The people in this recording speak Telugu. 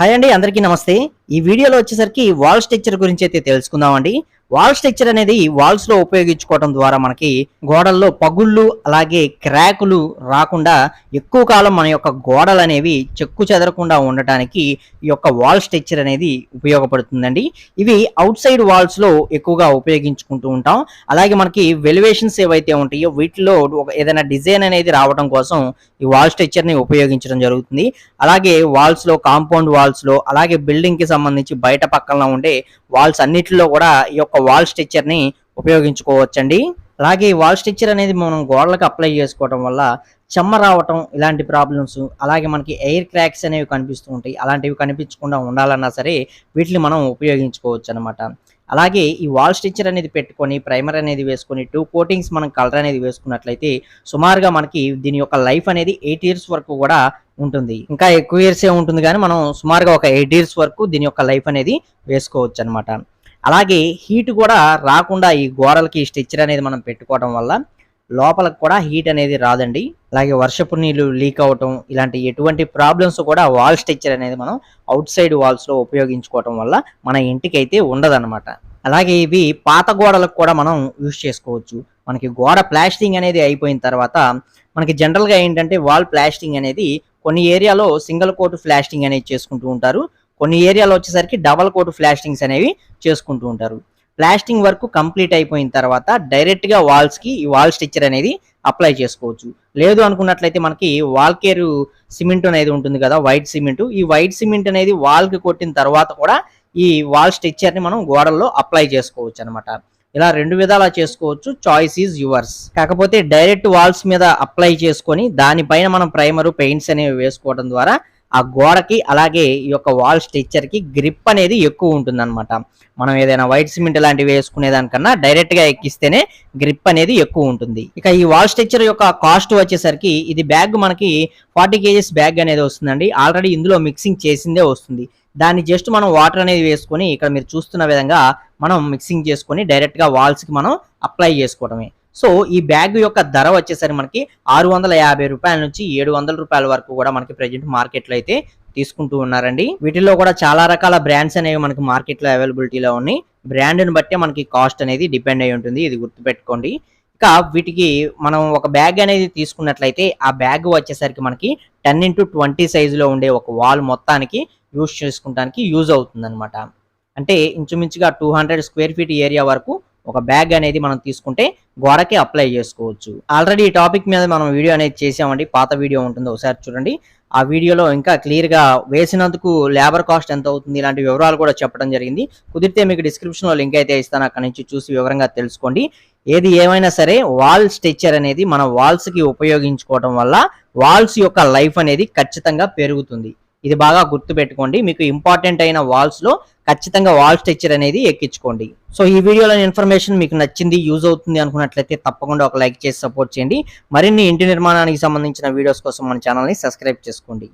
హాయ్ అండి అందరికీ నమస్తే. ఈ వీడియోలో వచ్చేసరికి వాల్ స్ట్రక్చర్ గురించి అయితే తెలుసుకుందామండి. వాల్ స్ట్రక్చర్ అనేది వాల్స్లో ఉపయోగించుకోవడం ద్వారా మనకి గోడల్లో పగుళ్ళు అలాగే క్రాకులు రాకుండా ఎక్కువ కాలం మన యొక్క గోడలు అనేవి చెక్కు చెదరకుండా ఉండటానికి ఈ యొక్క వాల్ స్ట్రక్చర్ అనేది ఉపయోగపడుతుందండి. ఇవి అవుట్ సైడ్ వాల్స్లో ఎక్కువగా ఉపయోగించుకుంటూ ఉంటాం. అలాగే మనకి వెలివేషన్స్ ఏవైతే ఉంటాయో వీటిలో ఒక ఏదైనా డిజైన్ అనేది రావడం కోసం ఈ వాల్ స్ట్రక్చర్ని ఉపయోగించడం జరుగుతుంది. అలాగే వాల్స్లో కాంపౌండ్ వాల్స్లో అలాగే బిల్డింగ్కి సంబంధించి బయట పక్కన ఉండే వాల్స్ అన్నిటిలో కూడా ఈ యొక్క వాల్ స్ట్రక్చర్ని ఉపయోగించుకోవచ్చండి. అలాగే ఈ వాల్ స్టిచ్చర్ అనేది మనం గోడలకు అప్లై చేసుకోవడం వల్ల చెమ్మ రావటం ఇలాంటి ప్రాబ్లమ్స్ అలాగే మనకి ఎయిర్ క్రాక్స్ అనేవి కనిపిస్తూ ఉంటాయి. అలాంటివి కనిపించకుండా ఉండాలన్నా సరే వీటిని మనం ఉపయోగించుకోవచ్చు అనమాట అలాగే ఈ వాల్ స్టిచ్చర్ అనేది పెట్టుకొని ప్రైమర్ అనేది వేసుకొని టూ కోటింగ్స్ మనం కలర్ అనేది వేసుకున్నట్లయితే సుమారుగా మనకి దీని యొక్క లైఫ్ అనేది ఎయిట్ ఇయర్స్ వరకు కూడా ఉంటుంది. ఇంకా ఎక్కువ ఇయర్సే ఉంటుంది కానీ మనం సుమారుగా ఒక ఎయిట్ ఇయర్స్ వరకు దీని యొక్క లైఫ్ అనేది వేసుకోవచ్చు అనమాట అలాగే హీట్ కూడా రాకుండా ఈ గోడలకి స్టిచ్చర్ అనేది మనం పెట్టుకోవడం వల్ల లోపలకు కూడా హీట్ అనేది రాదండి. అలాగే వర్షపు నీళ్ళు లీక్ అవటం ఇలాంటి ఎటువంటి ప్రాబ్లమ్స్ కూడా వాల్ స్ట్రక్చర్ అనేది మనం అవుట్ సైడ్ వాల్స్లో ఉపయోగించుకోవటం వల్ల మన ఇంటికి అయితే ఉండదన్నమాట. అలాగే ఇవి పాత గోడలకు కూడా మనం యూజ్ చేసుకోవచ్చు. మనకి గోడ ప్లాస్టింగ్ అనేది అయిపోయిన తర్వాత మనకి జనరల్గా ఏంటంటే వాల్ ప్లాస్టింగ్ అనేది కొన్ని ఏరియాలో సింగిల్ కోట్ ప్లాస్టింగ్ అనేది చేసుకుంటూ ఉంటారు. కొన్ని ఏరియాలో వచ్చేసరికి డబల్ కోట్ ఫ్లాస్టింగ్స్ అనేవి చేసుకుంటూ ఉంటారు. ప్లాస్టింగ్ వర్క్ కంప్లీట్ అయిపోయిన తర్వాత డైరెక్ట్గా వాల్స్కి ఈ వాల్ స్టిచ్చర్ అనేది అప్లై చేసుకోవచ్చు. లేదు అనుకున్నట్లయితే మనకి వాల్ కేర్ సిమెంట్ అనేది ఉంటుంది కదా వైట్ సిమెంట్. ఈ వైట్ సిమెంట్ అనేది వాల్కి కొట్టిన తర్వాత కూడా ఈ వాల్ స్టిచ్చర్ని మనం గోడల్లో అప్లై చేసుకోవచ్చు అనమాట ఇలా రెండు విధాలా చేసుకోవచ్చు. చాయిస్ ఈజ్ యువర్స్ కాకపోతే డైరెక్ట్ వాల్స్ మీద అప్లై చేసుకొని దానిపైన మనం ప్రైమరు పెయింట్స్ అనేవి వేసుకోవడం ద్వారా ఆ గోడకి అలాగే ఈ యొక్క వాల్ స్ట్రక్చర్కి గ్రిప్ అనేది ఎక్కువ ఉంటుంది మనం ఏదైనా వైట్ సిమెంట్ లాంటివి వేసుకునే దానికన్నా డైరెక్ట్గా ఎక్కిస్తేనే గ్రిప్ అనేది ఎక్కువ ఉంటుంది. ఇక ఈ వాల్ స్ట్రక్చర్ యొక్క కాస్ట్ వచ్చేసరికి ఇది బ్యాగ్ మనకి ఫార్టీ కేజెస్ బ్యాగ్ అనేది వస్తుందండి. ఆల్రెడీ ఇందులో మిక్సింగ్ చేసిందే వస్తుంది. దాన్ని జస్ట్ మనం వాటర్ అనేది వేసుకొని ఇక్కడ మీరు చూస్తున్న విధంగా మనం మిక్సింగ్ చేసుకొని డైరెక్ట్గా వాల్స్కి వాల్స్కి మనం అప్లై చేసుకోవడమే. సో ఈ బ్యాగ్ యొక్క ధర వచ్చేసరికి మనకి ఆరు వందల యాభై రూపాయల నుంచి ఏడు వందల రూపాయల వరకు కూడా మనకి ప్రజెంట్ మార్కెట్లో అయితే తీసుకుంటూ ఉన్నారండి. వీటిలో కూడా చాలా రకాల బ్రాండ్స్ అనేవి మనకి మార్కెట్లో అవైలబిలిటీలో ఉన్నాయి. బ్రాండ్ని బట్టే మనకి కాస్ట్ అనేది డిపెండ్ అయి ఉంటుంది. ఇది గుర్తుపెట్టుకోండి. ఇక వీటికి మనం ఒక బ్యాగ్ అనేది తీసుకున్నట్లయితే ఆ బ్యాగ్ వచ్చేసరికి మనకి టెన్ ఇంటూ ట్వంటీ సైజులో ఉండే ఒక వాల్ మొత్తానికి యూజ్ చేసుకుంటానికి యూజ్ అవుతుంది అంటే ఇంచుమించుగా two hundred square feet area వరకు ఒక బ్యాగ్ అనేది మనం తీసుకుంటే గోడకి అప్లై చేసుకోవచ్చు. ఆల్రెడీ ఈ టాపిక్ మీద మనం వీడియో అనేది చేసామండి పాత వీడియో ఉంటుంది ఒకసారి చూడండి. ఆ వీడియోలో ఇంకా క్లియర్గా వేసినందుకు లేబర్ కాస్ట్ ఎంత అవుతుంది? ఇలాంటి వివరాలు కూడా చెప్పడం జరిగింది. కుదిరితే మీకు డిస్క్రిప్షన్లో లింక్ అయితే ఇస్తాను. అక్కడ నుంచి చూసి వివరంగా తెలుసుకోండి. ఏది ఏమైనా సరే వాల్ స్ట్రెచ్చర్ అనేది మన వాల్స్కి ఉపయోగించుకోవడం వల్ల వాల్స్ యొక్క లైఫ్ అనేది ఖచ్చితంగా పెరుగుతుంది. ఇది బాగా గుర్తు పెట్టుకోండి మీకు ఇంపార్టెంట్ అయిన వాల్స్లో ఖచ్చితంగా వాల్ స్ట్రక్చర్ అనేది ఎక్కించుకోండి. సో ఈ వీడియోలో ఇన్ఫర్మేషన్ మీకు నచ్చింది యూజ్ అవుతుంది అనుకున్నట్లయితే తప్పకుండా ఒక లైక్ చేసి సపోర్ట్ చేయండి. మరిన్ని ఇంటి నిర్మాణానికి సంబంధించిన వీడియోస్ కోసం మన ఛానల్ని సబ్స్క్రైబ్ చేసుకోండి.